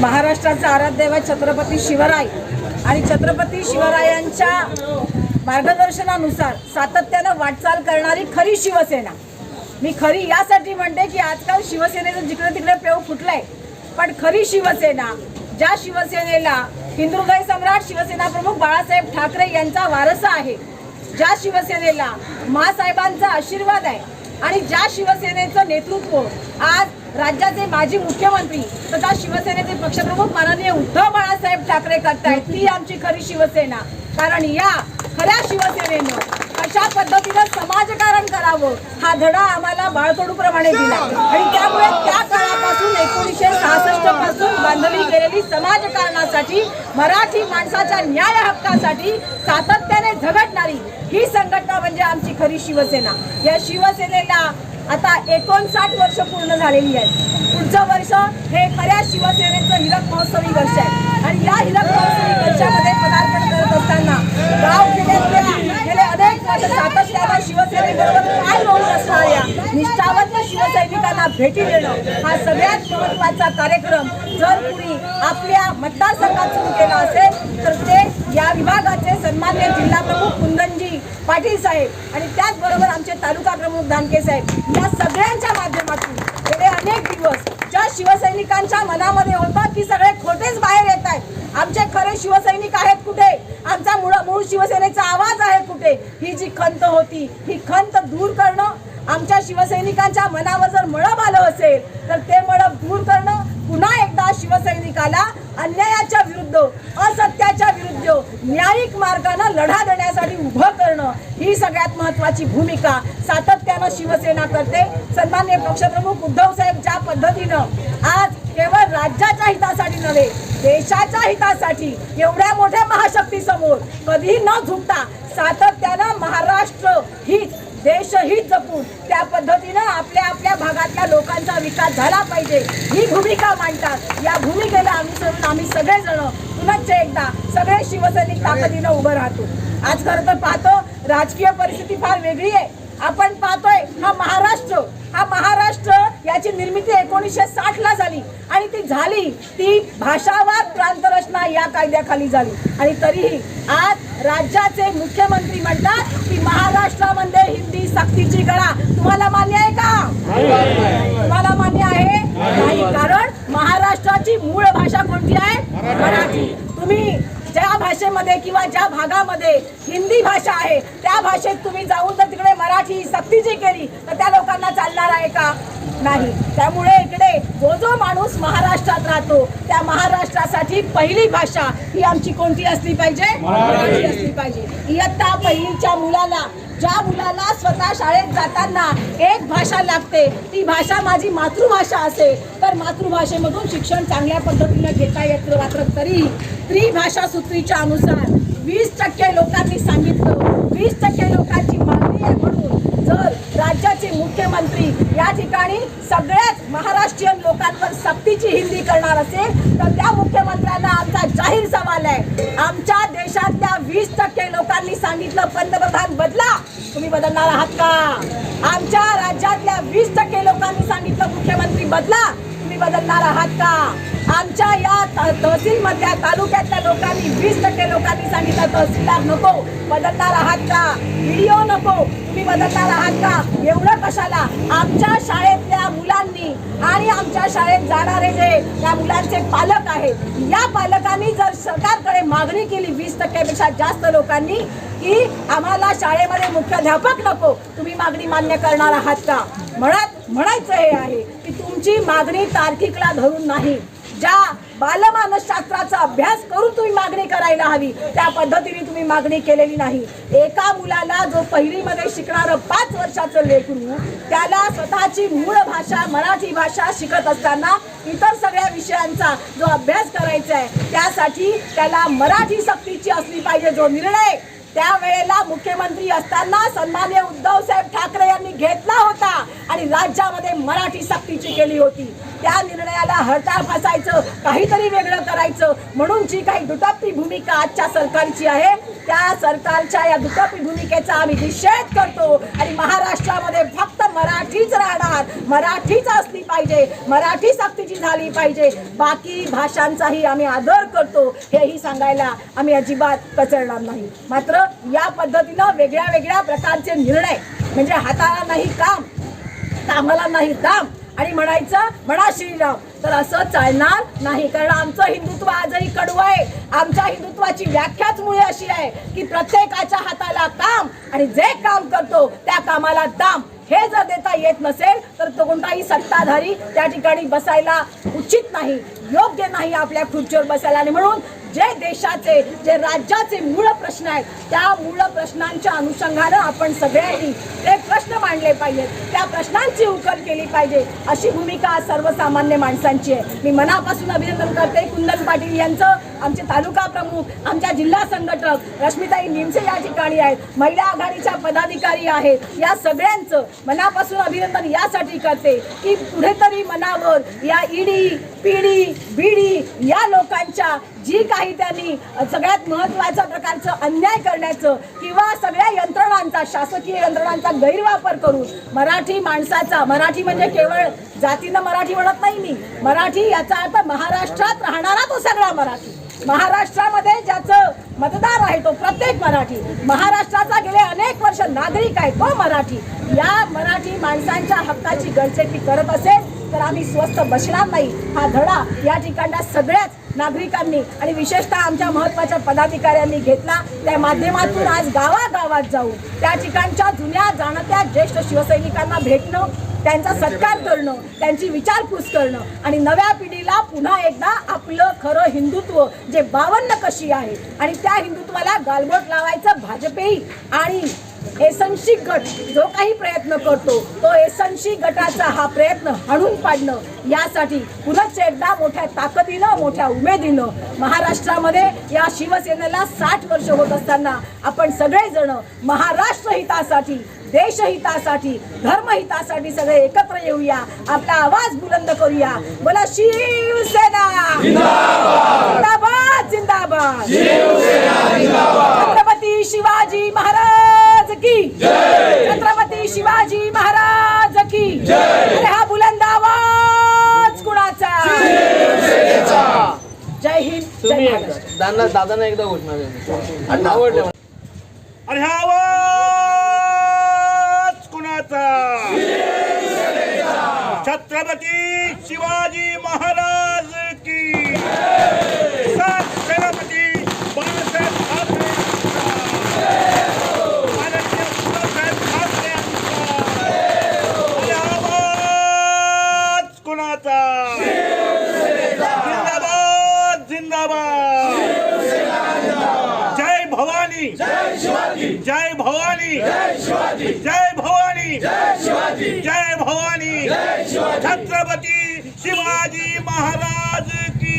महाराष्ट्राचा आराध्यव छत्रपती शिवराय आणि छत्रपती शिवरायांच्या मार्गदर्शनानुसार सातत्यानं वाटचाल करणारी खरी शिवसेना. मी खरी यासाठी म्हणते की आजकाल शिवसेनेचं जिकडे तिकडे पेव फुटलाय पण खरी शिवसेना ज्या शिवसेनेला हिंदुहृदय सम्राट शिवसेना प्रमुख बाळासाहेब ठाकरे यांचा वारसा आहे ज्या शिवसेनेला महासाहेबांचा आशीर्वाद आहे आणि ज्या शिवसेनेचं नेतृत्व आज राज्याचे माजी मुख्यमंत्री तथा शिवसेनेचे पक्षप्रमुख माननीय उद्धव बाळासाहेब ठाकरे करतायत. ती आमची खरी शिवसेना. कारण या खऱ्या शिवसेनेनं अशा पद्धतीनं समाजकारण करावं हा धडा आम्हाला बाळकडूप्रमाणे दिला. आणि त्यामुळे त्या काळापासून एकोणीसशे सहासष्टपासून बांधली गेलेली समाजकारणासाठी मराठी माणसाच्या न्याय हक्कासाठी सातत्याने झगडणारी ही संघटना म्हणजे आमची खरी शिवसेना. या शिवसेनेला आता एकोणसाठ वर्ष पूर्ण झालेली आहेत. पुढचं वर्ष हे खऱ्या शिवसेनेचं हिरक महोत्सवी वर्ष आहे. आणि या हिरक महोत्सवी वर्षामध्ये पदार्पण करत असताना गाव गेले अनेक वर्ष सातत्यानं शिवसेनेबरोबर काय रोल असणाऱ्या निष्ठावंत शिवसैनिकांना भेटी देणं हा सगळ्यात महत्त्वाचा कार्यक्रम. जर कुणी आपल्या मतदारसंघात सुरू केला असेल तर ते या विभागाचे सन्मान्य जिल्हा प्रमुख कुंदनजी पाटील साहेब. आणि त्याचबरोबर प्रमुख दानके साहेब या सगळ्यांच्या माध्यमातून गेले अनेक दिवस ज्या शिवसैनिकांच्या मनामध्ये होतात की सगळे खोटेच बाहेर येत आहेत. आमचे खरे शिवसैनिक आहेत कुठे? आमचा मूळ मूळ शिवसेनेचा आवाज आहे कुठे? ही जी खंत होती ही खंत दूर करणं आमच्या शिवसैनिकांच्या मनावर जर मळब आलं असेल तर ते मळब दूर करणं पुन्हा एकदा शिवसैनिकाला अन्यायाच्या विरुद्ध असत्याच्या विरुद्ध न्यायिक मार्गाने लढा देण्यासाठी उभं करणं ही सगळ्यात महत्वाची भूमिका सातत्यानं शिवसेना करते. सन्मान्य पक्षप्रमुख उद्धव साहेब ज्या पद्धतीनं आज केवळ राज्याच्या हितासाठी नव्हे देशाच्या हितासाठी एवढ्या मोठ्या महाशक्तीसमोर कधीही न झुकता सातत्यानं महाराष्ट्र हित देशहित जपून त्या पद्धतीनं आपल्या आपल्या भागातल्या लोकांचा विकास झाला पाहिजे. ही भूमिका मांडतात. या भूमिकेला अनुसरून आम्ही सगळेजण पुनश्च एकदा सगळे शिवसैनिक ताकदीनं उभं राहतो. आज खरं तर पाहतो राजकीय परिस्थिती फार वेगळी आहे. आपण पाहतोय हा महाराष्ट्र हा महाराष्ट्र याची निर्मिती एकोणीसशे साठ ला झाली. आणि ती झाली ती भाषावाद प्रांतरचना या कायद्याखाली झाली. आणि तरीही आज राज्याचे मुख्यमंत्री म्हणतात की महाराष्ट्रामध्ये हिंदी सक्तीची गळा. तुम्हाला मान्य आहे का? तुम्हाला मान्य आहे? नाही. कारण महाराष्ट्राची मूळ भाषा कोणती आहे? मराठी. तुम्ही भाषेमध्ये किंवा ज्या भागामध्ये हिंदी भाषा आहे त्या भाषेत तुम्ही जाऊन जर तिकडे मराठी सक्तीची केली तर त्या लोकांना चालणार आहे का? नाही. त्यामुळे इकडे जो जो माणूस महाराष्ट्रात राहतो त्या महाराष्ट्रासाठी पहिली भाषा ही आमची कोणती असली पाहिजे? मराठी असली पाहिजे. इयत्ता पहिलीच्या मुलाला ज्या मुलाला स्वतः शाळेत जाताना एक भाषा लागते. ती भाषा माझी मातृभाषा असेल तर मातृभाषेमधून शिक्षण चांगल्या पद्धतीनं घेता येतं मात्र तरी त्रिभाषा सूत्रीच्या अनुसार वीस टक्के लोकांनी सांगितलं. वीस टक्के लोकांची मागणी आहे म्हणून जर राज्याचे मुख्यमंत्री या ठिकाणी सगळ्याच महाराष्ट्रीयन लोकांवर सक्तीची हिंदी करणार असेल तर त्या मुख्यमंत्र्यांना आमचा जाहीर सवाल आहे. आमच्या देशातल्या वीस टक्के लोकांनी सांगितलं पंतप्रधान बदला. तुम्ही बदलणार आहात का? आमच्या राज्यातल्या वीस टक्के लोकांनी सांगितलं मुख्यमंत्री बदला. तुम्ही बदलणार आहात का? आमच्या या तहसील मधल्या तालुक्यातल्या लोकांनी वीस टक्के लोकांनी सांगितलं तहसीलदार नको बदलणार आहात का? व्हिडिओ नको तुम्ही बदलणार आहात का? एवढं कशाला? आमच्या शाळेतल्या मुलांनी आणि आमच्या शाळेत जाणारे जे त्या मुलांचे पालक आहेत या पालकांनी जर सरकारकडे मागणी केली वीस टक्क्यापेक्षा जास्त लोकांनी की आम्हाला शाळेमध्ये मुख्याध्यापक नको तुम्ही मागणी मान्य करणार आहात का? म्हणत म्हणायचं हे आहे की तुमची मागणी तार्किकला धरून नाही. ज्या बालमानसशास्त्राचा अभ्यास करून तुम्ही मागणी करायला हवी त्या पद्धतीने तुम्ही मागणी केलेली नाही. एका मुलाला जो पहिलीमध्ये शिकणारं पाच वर्षाचं लेकरू त्याला स्वतःची मूळ भाषा मराठी भाषा शिकत असताना इतर सगळ्या विषयांचा जो अभ्यास करायचा आहे त्यासाठी त्याला मराठी सक्तीची असली पाहिजे जो निर्णय त्यावेळेला मुख्यमंत्री असताना सन्मान्य उद्धव साहेब ठाकरे यांनी घेतला होता आणि राज्यामध्ये मराठी सक्तीची केली होती. त्या निर्णयाला हरताळ फासायचं काहीतरी वेगळं करायचं म्हणून जी काही दुटप्पी भूमिका आजच्या सरकारची आहे त्या सरकारच्या या दुटप्पी भूमिकेचा आम्ही निषेध करतो आणि महाराष्ट्रामध्ये फक्त मराठीच राहणार. मराठीच असली पाहिजे. मराठी सक्तीची झाली पाहिजे. बाकी भाषांचाही आम्ही आदर करतो. हेही सांगायला आम्ही अजिबात कचरणार नाही. मात्र या पद्धतीनं वेगळ्या वेगळ्या प्रकारचे निर्णय म्हणजे हाताला नाही काम कामाला नाही दाम आणि म्हणायचं म्हणा श्रीराम. तर असं चालणार नाही. कारण आमचं हिंदुत्व आजही कडू आहे. आमच्या हिंदुत्वाची व्याख्याच मुळे अशी आहे की प्रत्येकाच्या हाताला काम आणि जे काम करतो त्या कामाला दाम. हे जर देता येत नसेल तर तो कोणताही सत्ताधारी त्या ठिकाणी बसायला उचित नाही. योग्य नाही आपल्या खुर्चीवर बसायला. आणि म्हणून जे देशाचे जे राज्याचे मूळ प्रश्न आहेत त्या मूळ प्रश्नांच्या अनुषंगानं आपण सगळ्यांनी ते प्रश्न मांडले पाहिजेत. त्या प्रश्नांची उकल केली पाहिजे अशी भूमिका सर्वसामान्य माणसांची आहे. मी मनापासून अभिनंदन करते कुंदन पाटील यांचं. आमचे तालुका प्रमुख आमच्या जिल्हा संघटक रश्मिताई निमसे या ठिकाणी आहेत. महिला आघाडीच्या पदाधिकारी आहेत. या सगळ्यांचं मनापासून अभिनंदन यासाठी करते की कुठेतरी मनावर या ईडी पीडी बीडी या लोकांच्या जी काही त्यांनी सगळ्यात महत्त्वाच्या प्रकारचं अन्याय करण्याचं किंवा सगळ्या यंत्रणांचा शासकीय यंत्रणांचा गैरवापर करून मराठी माणसाचा मराठी म्हणजे केवळ जातीनं मराठी म्हणत नाही मी मराठी याचा अर्थ महाराष्ट्रात राहणारा तो सगळा मराठी. महाराष्ट्रामध्ये ज्याचं मतदार आहे तो प्रत्येक मराठी. महाराष्ट्राचा गेले अनेक वर्ष नागरिक आहे तो मराठी. या मराठी माणसांच्या हक्काची गळचेपी करत असेल तर आम्ही स्वस्त बसणार नाही. हा धडा या ठिकाणच्या सगळ्याच नागरिकांनी आणि विशेषतः आमच्या महत्त्वाच्या पदाधिकाऱ्यांनी घेतला. त्या माध्यमातून आज गावागावात जाऊन त्या ठिकाणच्या जुन्या जाणत्या ज्येष्ठ शिवसैनिकांना भेटणं त्यांचा सत्कार करणं त्यांची विचारपूस करणं आणि नव्या पिढीला पुन्हा एकदा आपलं खरं हिंदुत्व जे बावन्न कशी आहे आणि त्या हिंदुत्वाला गालबोट लावायचं भाजपेही आणि एसनशी गट जो काही प्रयत्न करतो तो एसनशी गटाचा हा प्रयत्न हाणून पाडणं यासाठी पुनश्च एकदा मोठ्या ताकदीनं मोठ्या उमेदीनं महाराष्ट्रामध्ये या शिवसेनेला साठ वर्ष होत असताना आपण सगळेजण महाराष्ट्र हितासाठी देशहितासाठी धर्महितासाठी सगळे एकत्र येऊया. आपला आवाज बुलंद करूया. बोला शिवसेना! जिंदाबाद! जिंदाबाद! अरे हा बुलंद आवाज कुणाचा? जय हिंद जय तुम्ही दादा दादांना एकदा घोषणा द्या आवडलं. अरे हा आवाज कुणाचा? छत्रपती शिवाजी महाराज की. भवानी। जय शिवाजी जय भवानी। जय शिवाजी जय भवानी। जय शिवाजी जय भवानी। जय शिवाजी छत्रपती शिवाजी महाराज की